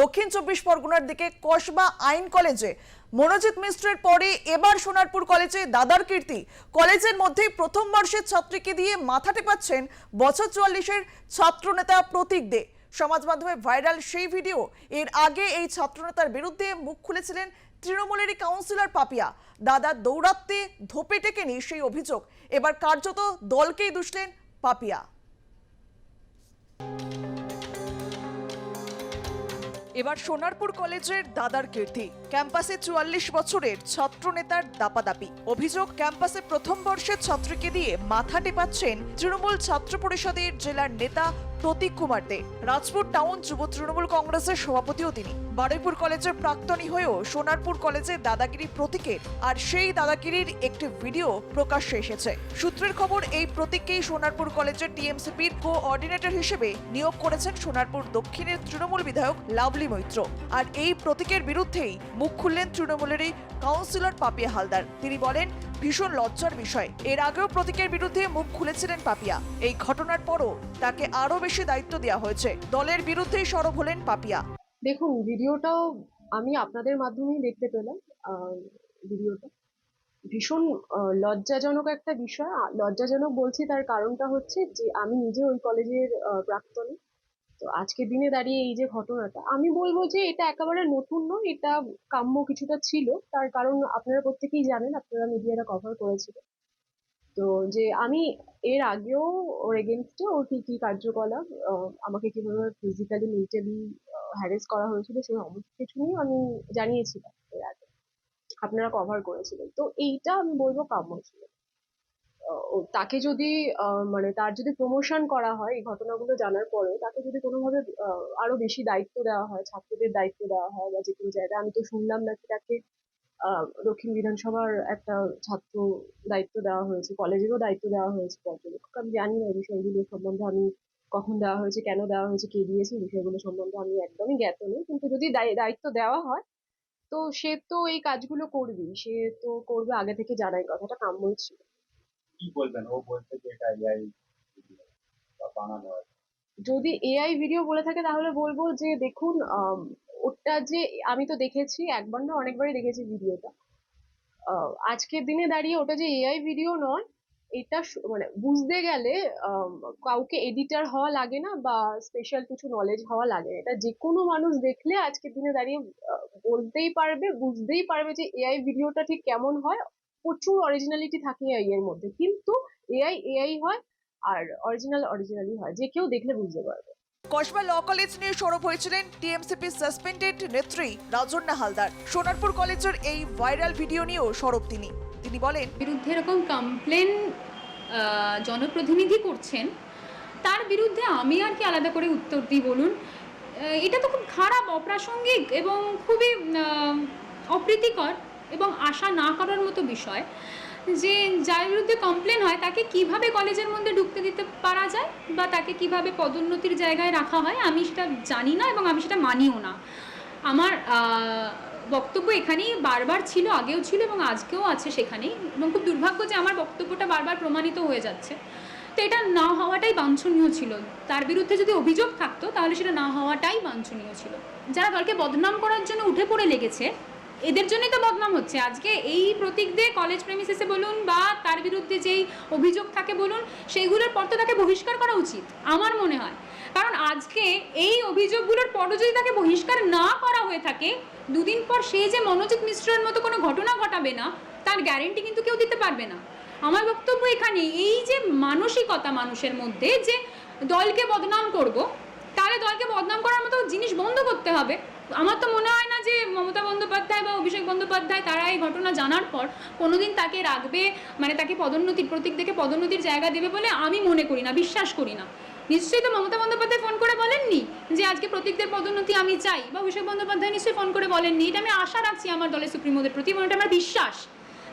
দক্ষিণ চব্বিশ পরগনার দিকে কসবা আইন কলেজে। মনোজিৎ মিশ্রের পরে এবার সোনারপুর কলেজে দাদার কীর্তি। কলেজের মধ্যেই প্রথম বর্ষের ছাত্রীকে দিয়ে মাথা টেপাচ্ছেন বছর চুয়াল্লিশের ছাত্রনেতা প্রতীক দে। সমাজ মাধ্যমে ভাইরাল সেই ভিডিও। এর আগে এই ছাত্রনেতার বিরুদ্ধে মুখ খুলেছিলেন তৃণমূলেরই কাউন্সিলর পাপিয়া। দাদা দৌড়াতে ধোপে টেকেনি সেই অভিযোগ। এবার কার্যত দলকেই দুষলেন পাপিয়া। এবার সোনারপুর কলেজের দাদার কীর্তি। ক্যাম্পাসে চুয়াল্লিশ বছরের ছাত্রনেতার দাপাদাপি। অভিযোগ, ক্যাম্পাসে প্রথম বর্ষের ছাত্রীকে দিয়ে মাথা টেপাচ্ছেন তৃণমূল ছাত্র পরিষদের জেলার নেতা প্রতীক কুমার দে রাজপুর টাউন যুব তৃণমূল কংগ্রেসের সভাপতিও তিনি। বারুইপুর কলেজের প্রাক্তনী হয়েও সোনারপুর কলেজে দাদাগিরি প্রতীকের আর সেই দাদাগিরির একটি ভিডিও প্রকাশ্যে এসেছে। সূত্রের খবর, এই প্রতীককেই সোনারপুর কলেজের টিএমসিপির কোঅর্ডিনেটর হিসেবে নিয়োগ করেছেন সোনারপুর দক্ষিণের তৃণমূল বিধায়ক লাভলি মৈত্র। আর এই প্রতীকের বিরুদ্ধেই মুখ খুললেন তৃণমূলেরই কাউন্সিলর পাপিয়া হালদার। তিনি বলেন ভীষণ লজ্জার বিষয়। এর আগেও প্রতীকের বিরুদ্ধে মুখ খুলেছিলেন পাপিয়া। এই ঘটনার পরও তাকে আরও বেশি দায়িত্ব দেওয়া হয়েছে। দলের বিরুদ্ধেই সরব হলেন পাপিয়া। দেখুন, ভিডিওটাও আমি আপনাদের মাধ্যমেই দেখতে পেলাম। ভিডিওটা। ভীষণ লজ্জাজনক একটা বিষয়। লজ্জাজনক বলছি তার কারণটা হচ্ছে যে, আমি নিজে ওই কলেজের প্রাক্তনী। তো আজকের দিনে দাঁড়িয়ে এই যে ঘটনাটা, আমি বলব যে এটা একেবারে নতুন নয়, এটা কাম্য কিছুটা ছিল। তার কারণ আপনারা প্রত্যেকেই জানেন, আপনারা মিডিয়াটা কভার করেছিল। তো যে আমি এর আগেও ওর এগেনস্টে ওর কি কি কার্যকলাপ আমাকে কীভাবে ফিজিক্যালি মেন্টালি হ্যারেস করা হয়েছিল সেই সমস্ত কিছু নিয়ে আমি জানিয়েছিলাম এর আগে। আপনারা কভার করেছিলেন। তো এইটা আমি বলব কাম্য ছিল। তাকে যদি মানে তার যদি প্রমোশন করা হয় এই ঘটনাগুলো জানার পরে তাকে যদি কোনোভাবে আরও বেশি দায়িত্ব দেওয়া হয়, ছাত্রদের দায়িত্ব দেওয়া হয় বা যে কোনো জায়গায়, আমি তো শুনলাম নাকি তাকে দক্ষিণ বিধানসভার একটা ছাত্র দায়িত্ব দেওয়া হয়েছে, কলেজেরও দায়িত্ব দেওয়া হয়েছে পর্যবেক্ষক। আমি জানি না এই বিষয়গুলো সম্বন্ধে আমি কখন দেওয়া হয়েছে, কেন দেওয়া হয়েছে, কে দিয়েছে, এই বিষয়গুলো সম্বন্ধে আমি একদমই জ্ঞাত নই। কিন্তু যদি দায়- দায়িত্ব দেওয়া হয়, তো সে তো এই কাজগুলো করবেই, সে তো করবে আগে থেকে জানাই কথাটা, কাম্যই ছিল। কি বলবেন? ও বলছে যে এটা এআই বা বানানো আছে। যদি এআই ভিডিও বলে থাকে তাহলে বলব যে দেখুন ওটা যে আমি তো দেখেছি, একবার না অনেকবারই দেখেছি ভিডিওটা। আজকের দিনে দাঁড়িয়ে ওটা যে এআই ভিডিও নয়, এটা মানে বুঝতে গেলে কাউকে এডিটার হওয়া লাগে না বা স্পেশাল কিছু নলেজ হওয়া লাগে। এটা যে কোনো মানুষ দেখলে আজকের দিনে দাঁড়িয়ে বলতেই পারবে, বুঝতেই পারবে যে এআই ভিডিওটা ঠিক কেমন হয়। প্রচুর অরিজিনালিটি থাকে এআই এর মধ্যে। কিন্তু এআই এআই হয় আর অরিজিনাল অরিজিনালি হয়। যে কেউ দেখলে বুঝতে পারবে। কসবা ল কলেজ নিয়ে সরব হয়েছিলেন টিএমসিপি সাসপেন্ডেড নেত্রী রাজন্না হালদার। সোনারপুর কলেজের এই ভাইরাল ভিডিও নিয়েও সরব তিনি। তিনি বলেন বিরুদ্ধে এরকম কমপ্লেন জনপ্রতিনিধি করছেন তার বিরুদ্ধে আমি আর কি আলাদা করে উত্তর দিই বলুন। এটা তো খুব খারাপ অপ্রাসঙ্গিক এবং খুবই অপ্রীতিকর। এবং আশা না করার মতো বিষয় যে যার বিরুদ্ধে কমপ্লেন হয়, তাকে কীভাবে কলেজের মধ্যে ঢুকতে দিতে পারা যায় বা তাকে কীভাবে পদোন্নতির জায়গায় রাখা হয়, আমি সেটা জানি না এবং আমি সেটা মানিও না। আমার বক্তব্য এখানেই বারবার ছিল, আগেও ছিল এবং আজকেও আছে সেখানেই এবং খুব দুর্ভাগ্য যে আমার বক্তব্যটা বারবার প্রমাণিত হয়ে যাচ্ছে। তো এটা না হওয়াটাই বাঞ্ছনীয় ছিল। তার বিরুদ্ধে যদি অভিযোগ থাকতো, তাহলে সেটা না হওয়াটাই বাঞ্ছনীয় ছিল। যারা দলকে বদনাম করার জন্য উঠে পড়ে লেগেছে এদের জন্যই তো বদনাম হচ্ছে। আজকে এই প্রতীক দিয়ে কলেজ প্রেমিসেসে বলুন বা তার বিরুদ্ধে যেই অভিযোগ থাকে বলুন সেইগুলোর পর তো তাকে বহিষ্কার করা উচিত, আমার মনে হয়। কারণ আজকে এই অভিযোগগুলোর পরও যদি তাকে বহিষ্কার না করা হয়ে থাকে, দুদিন পর সে যে মনোজিৎ মিশ্রের মতো কোনো ঘটনা ঘটাবে না, তার গ্যারেন্টি কিন্তু কেউ দিতে পারবে না। আমার বক্তব্য এখানে এই যে মানসিকতা মানুষের মধ্যে যে দলকে বদনাম করব, তাহলে দলকে বদনাম করার মতো জিনিস বন্ধ করতে হবে। আমার তো মনে হয় না যে মমতা বন্দ্যোপাধ্যায় বা অভিষেক বন্দ্যোপাধ্যায় তারা এই ঘটনা জানার পর কোনোদিন তাকে রাখবে মানে তাকে পদোন্নতির প্রতীক দেখে পদোন্নতির জায়গা দেবে বলে আমি মনে করি না, বিশ্বাস করি না। নিশ্চয়ই তো মমতা বন্দ্যোপাধ্যায় ফোন করে বলেননি যে আজকে প্রতীকদের পদোন্নতি আমি চাই? বা অভিষেক বন্দ্যোপাধ্যায় নিশ্চয়ই ফোন করে বলেননি? এটা আমি আশা রাখছি আমার দলের সুপ্রিমোদের প্রতি এবং এটা আমার বিশ্বাস।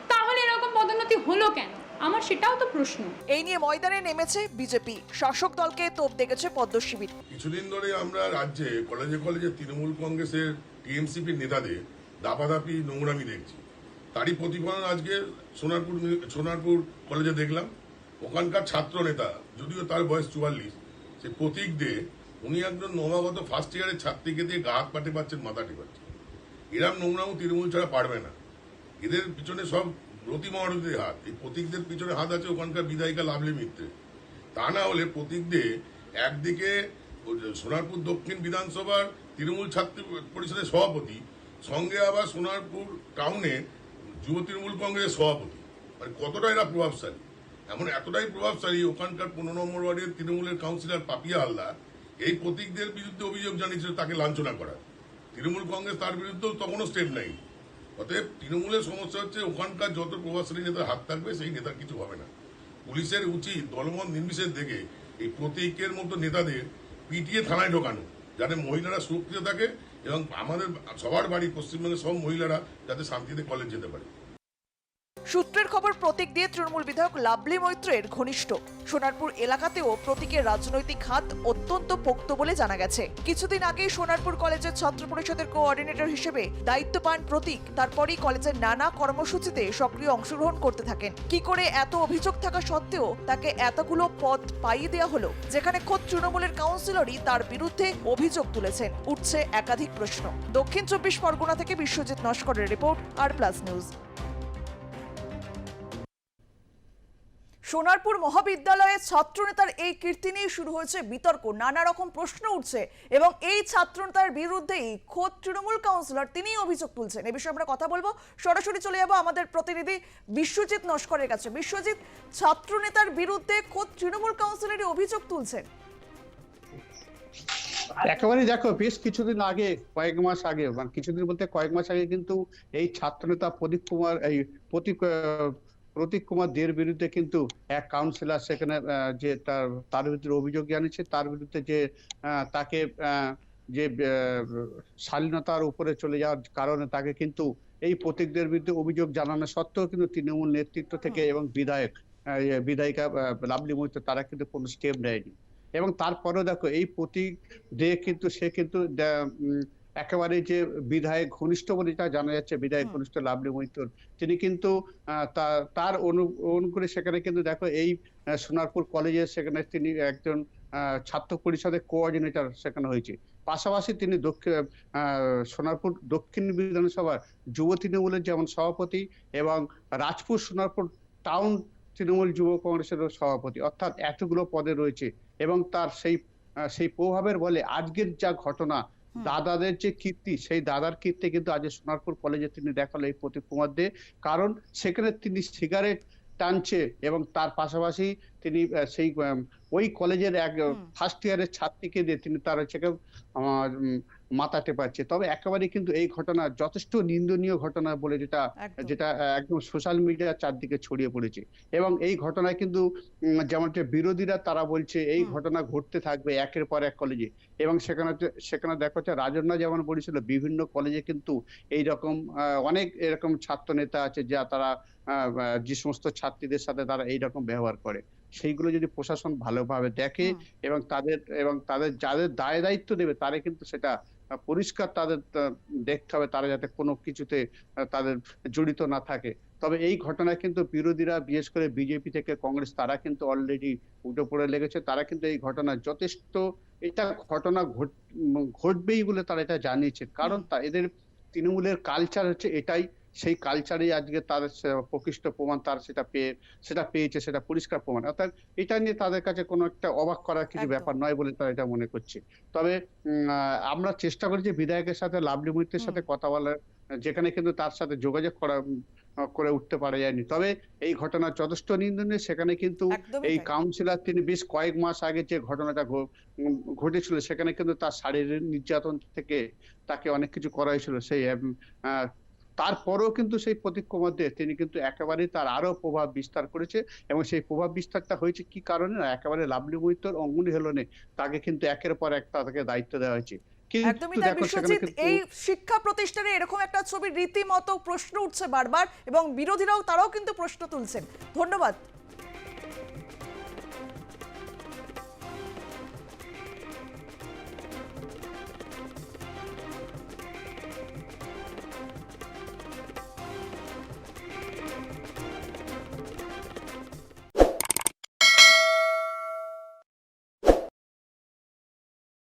তাহলে এরকম পদোন্নতি হলো কেন? আমার সেটাও তো প্রশ্ন। এই নিয়ে ময়দানে নেমেছে বিজেপি। শাসক দলকে তোপ দেখেছে পদ্ম শিবির। কিছুদিন ধরে আমরা রাজ্যে কলেজে কলেজে তৃণমূল কংগ্রেসের টিএমসিপির নেতাদের দাপাদাপি নোংরামি দেখছি। তারই প্রতিফলন আজকে সোনারপুর সোনারপুর কলেজে দেখলাম। ওখানকার ছাত্র নেতা যদিও তার বয়স চুয়াল্লিশ সে প্রতীক দে উনি একজন নবাগত ফার্স্ট ইয়ারের ছাত্রীকে দিয়ে গা হাত পাটে পাচ্ছেন মাথা টেপাচ্ছেন। এরম নোংরামও তৃণমূল ছাড়া পারবে না। এদের পিছনে সব রতি মহারতীর হাত, এই প্রতীকদের পিছনে হাত আছে ওখানকার বিধায়িকা লাভলি মিত্রে। তা না হলে প্রতীকদের একদিকে সোনারপুর দক্ষিণ বিধানসভার তৃণমূল ছাত্র পরিষদের সভাপতি, সঙ্গে আবার সোনারপুর টাউনে যুব তৃণমূল কংগ্রেসের সভাপতি। মানে কতটা এরা প্রভাবশালী? এমন এতটাই প্রভাবশালী ওখানকার পনেরো নম্বর ওয়ার্ডের তৃণমূলের কাউন্সিলর পাপিয়া হালদার, এই প্রতীকদের বিরুদ্ধে অভিযোগ জানিয়েছিল তাকে লাঞ্ছনা করার তৃণমূল কংগ্রেস তার বিরুদ্ধেও তখনও স্টেপ নেয়নি। অতএব তৃণমূলের সমস্যা হচ্ছে ওখানকার যত প্রভাবশালী নেতার হাত থাকবে, সেই নেতার কিছু হবে না। পুলিশের উচিত দলমত নির্বিশেষ দেখে এই প্রতীকের মতো নেতাদের পিটিয়ে থানায় ঢোকানো, যাতে মহিলারা সুরক্ষিত থাকে এবং আমাদের সবার বাড়ি পশ্চিমবঙ্গের সব মহিলারা যাতে শান্তিতে কলেজ যেতে পারে। সূত্রের খবর, প্রতীক দিয়ে তৃণমূল বিধায়ক লাভলি মৈত্রের ঘনিষ্ঠ। সোনারপুর এলাকাতেও প্রতীকের রাজনৈতিক হাত অত্যন্ত পোক্ত বলে জানা গেছে। কিছুদিন আগেই সোনারপুর কলেজের ছাত্র পরিষদের কোঅর্ডিনেটর হিসেবে দায়িত্ব পান প্রতীক। তারপরই কলেজের নানা কর্মসূচিতে সক্রিয় অংশগ্রহণ করতে থাকেন। কি করে এত অভিযোগ থাকা সত্ত্বেও তাকে এতগুলো পদ পাইয়ে দেওয়া হলো, যেখানে খোদ তৃণমূলের কাউন্সিলরই তার বিরুদ্ধে অভিযোগ তুলেছেন, উঠছে একাধিক প্রশ্ন। দক্ষিণ চব্বিশ পরগনা থেকে Biswajit নস্করের report, R plus news. Sonarpur মহাবিদ্যালয়ে ছাত্রনেতার এই কীর্তি নিয়ে শুরু হয়েছে বিতর্ক। নানা রকম প্রশ্ন উঠছে এবং এই ছাত্রনেতার বিরুদ্ধেই খোদ তৃণমূল কাউন্সিলর তিনিই অভিযোগ তুলছেন। এ বিষয়ে আমরা কথা বলব। সরাসরি চলে যাব আমাদের প্রতিনিধি বিশ্বজিৎ নস্করের কাছে। বিশ্বজিৎ, ছাত্রনেতার বিরুদ্ধে খোদ তৃণমূল কাউন্সিলরই অভিযোগ তুলছেন। একেবারে দেখো, বেশ কিছুদিন আগে, কয়েক মাস আগে মানে কিছুদিন বলতে কয়েক মাস আগে কিন্তু এই ছাত্রনেতা প্রদীপ কুমার, এই প্রতীক প্রতীক কুমার দের বিরুদ্ধে কিন্তু এক কাউন্সিলর সেখানে যে তার তার বিরুদ্ধে অভিযোগ জানিয়েছে তার বিরুদ্ধে যে তাকে যে শালীনতার উপরে চলে যাওয়ার কারণে তাকে কিন্তু এই প্রতীকদের বিরুদ্ধে অভিযোগ জানানো সত্ত্বেও কিন্তু তৃণমূল নেতৃত্ব থেকে এবং বিধায়ক বিধায়িকা লাভলি মৈত্র তারা কিন্তু কোনো স্টেপ নেয়নি। এবং তারপরেও দেখো এই প্রতীক দিয়ে কিন্তু সে কিন্তু দে- একেবারে যে বিধায়ক ঘনিষ্ঠ বলে যেটা জানা যাচ্ছে বিধায়ক ঘনিষ্ঠ লাভলি মৈত্র তিনি কিন্তু তার অনু অনুকূলে সেখানে কিন্তু দেখো এই সোনারপুর কলেজের সেখানে তিনি একজন ছাত্র পরিষদের কোঅর্ডিনেটর সেখানে হয়েছে পাশাপাশি তিনি দক্ষিণ সোনারপুর দক্ষিণ বিধানসভার যুব তৃণমূলের যেমন সভাপতি এবং রাজপুর সোনারপুর টাউন তৃণমূল যুব কংগ্রেসেরও সভাপতি অর্থাৎ এতগুলো পদে রয়েছে এবং তার সেই সেই প্রভাবের বলে আজকের যা ঘটনা। দাদাদের যে কীর্তি, সেই দাদার কীর্তি কিন্তু আজ সোনারপুর কলেজে তিনি দেখাল এই প্রতীক কুমার দে। কারণ সেখানে তিনি সিগারেট টানছে এবং তার পাশাপাশি তিনি সেই ওই কলেজের এক। ফার্স্ট ইয়ারের ছাত্রীকে দিয়ে তিনি তার হচ্ছে আহ, উম, তবে একেবারে কিন্তু এই ঘটনা যথেষ্ট নিন্দনীয় ঘটনা বলে যেটা যেটা একদম সোশ্যাল মিডিয়ার চারদিকে ছড়িয়ে পড়েছে। এবং এই ঘটনায় কিন্তু যেমন বিরোধীরা তারা বলছে এই ঘটনা ঘটতে থাকবে একের পর এক কলেজে এবং সেখানে সেখানে দেখা যাচ্ছে রাজন্যা যেমন বলেছিল বিভিন্ন কলেজে কিন্তু এই রকম অনেক এরকম ছাত্র নেতা আছে যা তারা যে সমস্ত ছাত্রীদের সাথে তারা এই রকম ব্যবহার করে। সেইগুলো যদি প্রশাসন ভালোভাবে দেখে এবং তাদের এবং তাদের যাদের দায় দায়িত্ব দেবে তারা কিন্তু সেটা পরিষ্কার তাদের দেখতে হবে তারা যাতে কোনো কিছুতে তাদের জড়িত না থাকে। তবে এই ঘটনায় কিন্তু বিরোধীরা বিশেষ করে বিজেপি থেকে কংগ্রেস তারা কিন্তু অলরেডি উঠে পড়ে লেগেছে। তারা কিন্তু এই ঘটনা যথেষ্ট এটা ঘটনা ঘট- ঘটবেই বলে তারা এটা জানিয়েছে। কারণ তা- এদের তৃণমূলের কালচার হচ্ছে এটাই। সেই কালচারে আজকে তার প্রকৃষ্ট প্রমাণ তার সেটা পেয়ে সেটা পেয়েছে সেটা পরিষ্কার প্রমাণ। অর্থাৎ এটা নিয়ে তাদের কাছে কোনো একটা অবাক করার কিছু ব্যাপার নয় বলে তারা এটা মনে করছে। তবে আমরা চেষ্টা করি যে বিধায়কের সাথে লাভলি মৈত্রের সাথে কথা বলার যেখানে কিন্তু তার সাথে যোগাযোগ করা করে উঠতে পারা যায়নি। তবে এই ঘটনা যথেষ্ট নিন্দনীয় সেখানে কিন্তু এই। কাউন্সিলর তিনি বেশ কয়েক মাস আগে যে ঘটনাটা ঘটেছিল সেখানে কিন্তু তার শারীরিক নির্যাতন থেকে তাকে অনেক কিছু করা হয়েছিল। সেই তারপরেও কিন্তু সেই প্রতীক কুমার দে তিনি কিন্তু একেবারেই তার আরও প্রভাব বিস্তার করেছে এবং সেই প্রভাব বিস্তারটা হয়েছে কি কারণে না একেবারে লাভলি বৈত্যর অঙ্গুলি হেলনে তাকে কিন্তু একের পর এক তাকে দায়িত্ব দেওয়া হয়েছে। একদমই কিন্তু তাই বিশ্বজিৎ এই শিক্ষা প্রতিষ্ঠানে এরকম একটা ছবি রীতিমতো প্রশ্ন উঠছে বারবার এবং বিরোধীরাও তারাও কিন্তু প্রশ্ন তুলছেন। ধন্যবাদ।